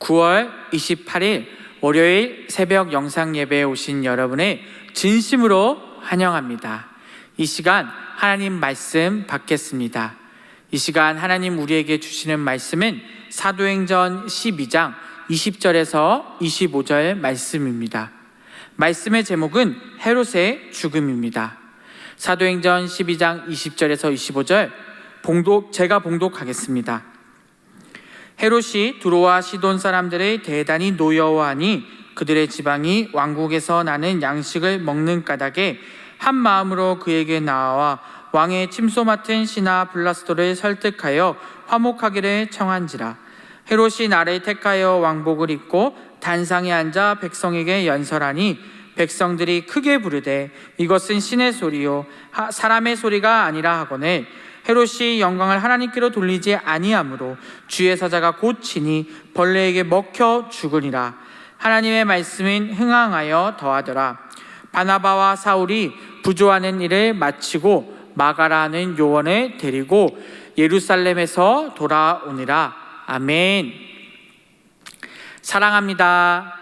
9월 28일 월요일 새벽 영상 예배에 오신 여러분의 진심으로 환영합니다. 이 시간 하나님 말씀 받겠습니다. 이 시간 하나님 우리에게 주시는 말씀은 사도행전 12장 20절에서 25절 말씀입니다. 말씀의 제목은 헤롯의 죽음입니다. 사도행전 12장 20절에서 25절 봉독 제가 봉독하겠습니다. 헤롯이 두로와 시돈 사람들의 대단히 노여워하니 그들의 지방이 왕국에서 나는 양식을 먹는 까닭에 한 마음으로 그에게 나와 왕의 침소 맡은 신하 블라스도를 설득하여 화목하기를 청한지라. 헤롯이 나를 택하여 왕복을 입고 단상에 앉아 백성에게 연설하니 백성들이 크게 부르되 이것은 신의 소리요 하- 사람의 소리가 아니라 하거늘 헤롯이 영광을 하나님께로 돌리지 아니하므로 주의 사자가 곧 치니 벌레에게 먹혀 죽으리라. 하나님의 말씀은 흥황하여 더하더라. 바나바와 사울이 부조하는 일을 마치고 마가라는 요원을 데리고 예루살렘에서 돌아오니라. 아멘. 사랑합니다.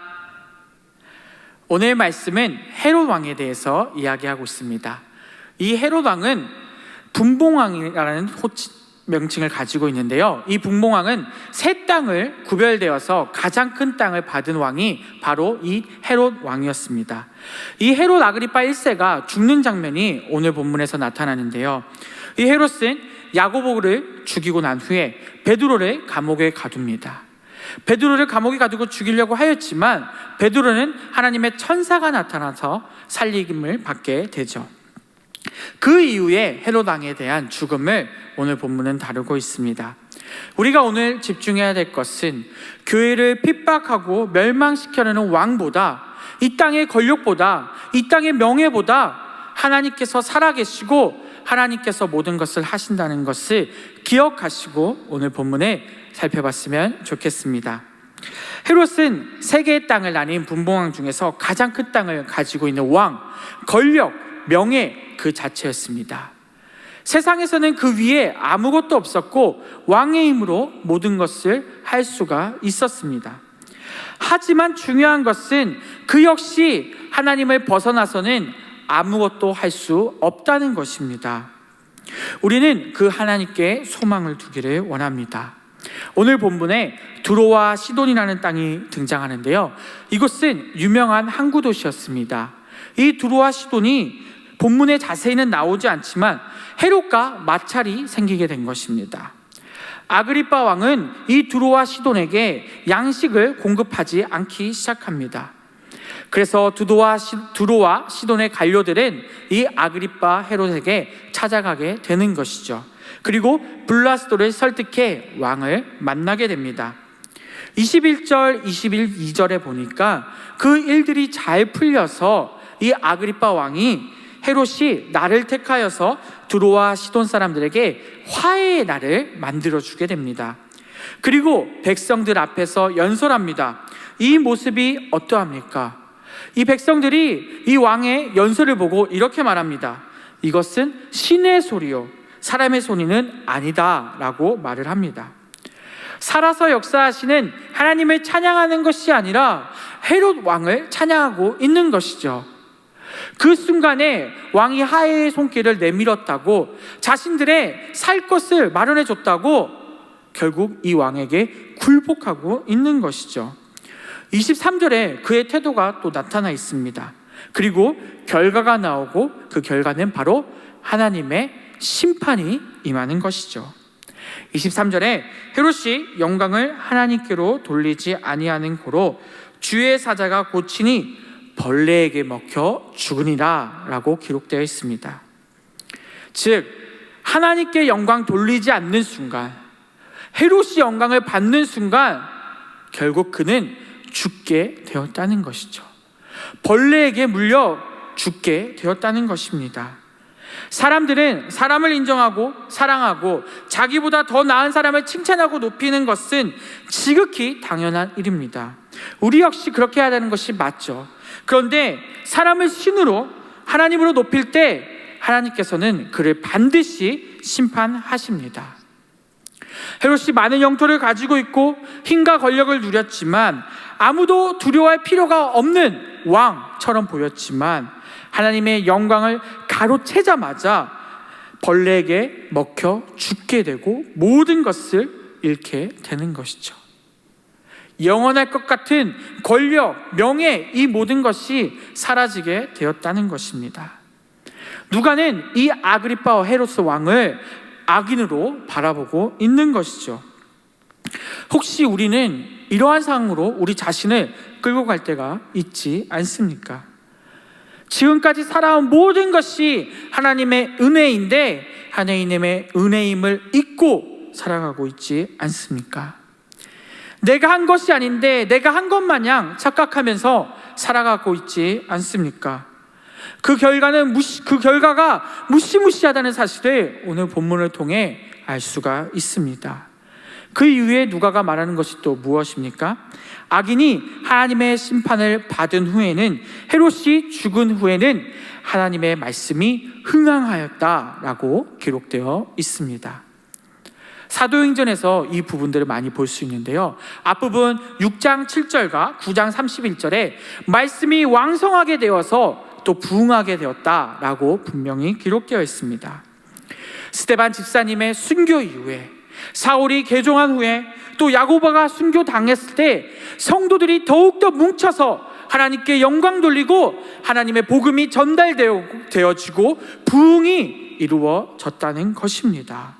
오늘 말씀은 헤롯 왕에 대해서 이야기하고 있습니다. 이 헤롯 왕은 분봉왕이라는 호칭, 명칭을 가지고 있는데요. 이 분봉왕은 세 땅을 구별되어서 가장 큰 땅을 받은 왕이 바로 이 헤롯 왕이었습니다. 이 헤롯 아그리파 1세가 죽는 장면이 오늘 본문에서 나타나는데요. 이 헤롯은 야고보를 죽이고 난 후에 베드로를 감옥에 가둡니다. 베드로를 감옥에 가두고 죽이려고 하였지만 베드로는 하나님의 천사가 나타나서 살림을 받게 되죠. 그 이후에 헤롯 왕에 대한 죽음을 오늘 본문은 다루고 있습니다. 우리가 오늘 집중해야 될 것은 교회를 핍박하고 멸망시켜내는 왕보다 이 땅의 권력보다 이 땅의 명예보다 하나님께서 살아계시고 하나님께서 모든 것을 하신다는 것을 기억하시고 오늘 본문에 살펴봤으면 좋겠습니다. 헤롯은 세 개의 땅을 나뉜 분봉왕 중에서 가장 큰 땅을 가지고 있는 왕, 권력, 명예 그 자체였습니다. 세상에서는 그 위에 아무것도 없었고 왕의 힘으로 모든 것을 할 수가 있었습니다. 하지만 중요한 것은 그 역시 하나님을 벗어나서는 아무것도 할 수 없다는 것입니다. 우리는 그 하나님께 소망을 두기를 원합니다. 오늘 본문에 두로와 시돈이라는 땅이 등장하는데요. 이곳은 유명한 항구 도시였습니다. 이 두로와 시돈이 본문에 자세히는 나오지 않지만 헤롯과 마찰이 생기게 된 것입니다. 아그리파 왕은 이 두로와 시돈에게 양식을 공급하지 않기 시작합니다. 그래서 두도와 시, 두로와 시돈의 관료들은 이 아그리파 헤롯에게 찾아가게 되는 것이죠. 그리고 블라스도를 설득해 왕을 만나게 됩니다. 21절, 21절에 보니까 그 일들이 잘 풀려서 이 아그리파 왕이 헤롯이 나를 택하여서 두로와 시돈 사람들에게 화해의 날을 만들어 주게 됩니다. 그리고 백성들 앞에서 연설합니다. 이 모습이 어떠합니까? 이 백성들이 이 왕의 연설을 보고 이렇게 말합니다. 이것은 신의 소리요. 사람의 소리는 아니다. 라고 말을 합니다. 살아서 역사하시는 하나님을 찬양하는 것이 아니라 헤롯 왕을 찬양하고 있는 것이죠. 그 순간에 왕이 하해의 손길을 내밀었다고 자신들의 살 것을 마련해 줬다고 결국 이 왕에게 굴복하고 있는 것이죠. 23절에 그의 태도가 또 나타나 있습니다. 그리고 결과가 나오고 그 결과는 바로 하나님의 심판이 임하는 것이죠. 23절에 헤롯이 영광을 하나님께로 돌리지 아니하는 고로 주의 사자가 고치니 벌레에게 먹혀 죽으니라 라고 기록되어 있습니다. 즉 하나님께 영광 돌리지 않는 순간 헤롯이 영광을 받는 순간 결국 그는 죽게 되었다는 것이죠. 벌레에게 물려 죽게 되었다는 것입니다. 사람들은 사람을 인정하고 사랑하고 자기보다 더 나은 사람을 칭찬하고 높이는 것은 지극히 당연한 일입니다. 우리 역시 그렇게 해야 되는 것이 맞죠. 그런데 사람을 신으로 하나님으로 높일 때 하나님께서는 그를 반드시 심판하십니다. 헤롯이 많은 영토를 가지고 있고 힘과 권력을 누렸지만 아무도 두려워할 필요가 없는 왕처럼 보였지만 하나님의 영광을 가로채자마자 벌레에게 먹혀 죽게 되고 모든 것을 잃게 되는 것이죠. 영원할 것 같은 권력, 명예, 이 모든 것이 사라지게 되었다는 것입니다. 누가는 이 아그리파와 헤로스 왕을 악인으로 바라보고 있는 것이죠. 혹시 우리는 이러한 상황으로 우리 자신을 끌고 갈 때가 있지 않습니까? 지금까지 살아온 모든 것이 하나님의 은혜인데 하나님의 은혜임을 잊고 살아가고 있지 않습니까? 내가 한 것이 아닌데 내가 한 것 마냥 착각하면서 살아가고 있지 않습니까? 그 결과는 무시, 그 결과가 무시무시하다는 사실을 오늘 본문을 통해 알 수가 있습니다. 그 이후에 누가가 말하는 것이 또 무엇입니까? 악인이 하나님의 심판을 받은 후에는 헤롯이 죽은 후에는 하나님의 말씀이 흥황하였다라고 기록되어 있습니다. 사도행전에서 이 부분들을 많이 볼 수 있는데요. 앞부분 6장 7절과 9장 31절에 말씀이 왕성하게 되어서 또 부흥하게 되었다라고 분명히 기록되어 있습니다. 스테반 집사님의 순교 이후에 사울이 개종한 후에 또 야고보가 순교 당했을 때 성도들이 더욱더 뭉쳐서 하나님께 영광 돌리고 하나님의 복음이 전달되어지고 부흥이 이루어졌다는 것입니다.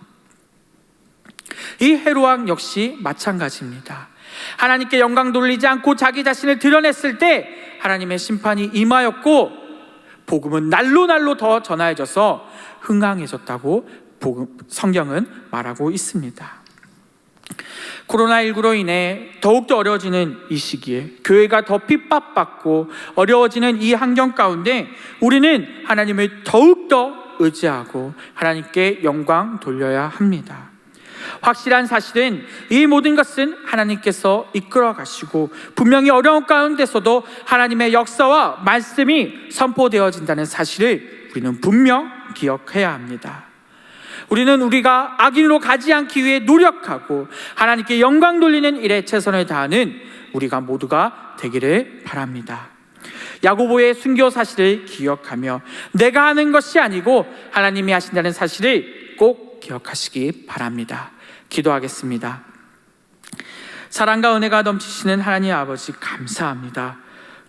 이 헤로왕 역시 마찬가지입니다. 하나님께 영광 돌리지 않고 자기 자신을 드러냈을 때 하나님의 심판이 임하였고 복음은 날로 날로 더 전하여져서 흥황해졌다고 복음, 성경은 말하고 있습니다. 코로나19로 인해 더욱더 어려워지는 이 시기에 교회가 더 핍박받고 어려워지는 이 환경 가운데 우리는 하나님을 더욱더 의지하고 하나님께 영광 돌려야 합니다. 확실한 사실은 이 모든 것은 하나님께서 이끌어 가시고 분명히 어려운 가운데서도 하나님의 역사와 말씀이 선포되어진다는 사실을 우리는 분명 기억해야 합니다. 우리는 우리가 악인으로 가지 않기 위해 노력하고 하나님께 영광 돌리는 일에 최선을 다하는 우리가 모두가 되기를 바랍니다. 야고보의 순교 사실을 기억하며 내가 하는 것이 아니고 하나님이 하신다는 사실을 꼭 기억하시기 바랍니다. 기도하겠습니다. 사랑과 은혜가 넘치시는 하나님 아버지 감사합니다.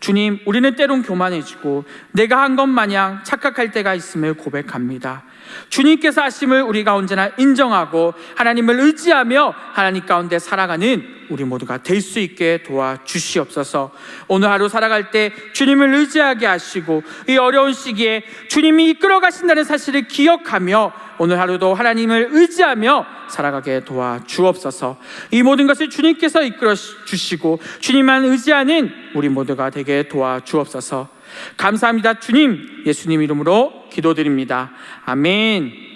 주님, 우리는 때론 교만해지고 내가 한 것 마냥 착각할 때가 있음을 고백합니다. 주님께서 하심을 우리가 언제나 인정하고 하나님을 의지하며 하나님 가운데 살아가는 우리 모두가 될 수 있게 도와주시옵소서. 오늘 하루 살아갈 때 주님을 의지하게 하시고 이 어려운 시기에 주님이 이끌어 가신다는 사실을 기억하며 오늘 하루도 하나님을 의지하며 살아가게 도와주옵소서. 이 모든 것을 주님께서 이끌어 주시고 주님만 의지하는 우리 모두가 되게 도와주옵소서. 감사합니다. 주님, 예수님 이름으로 기도드립니다. 아멘.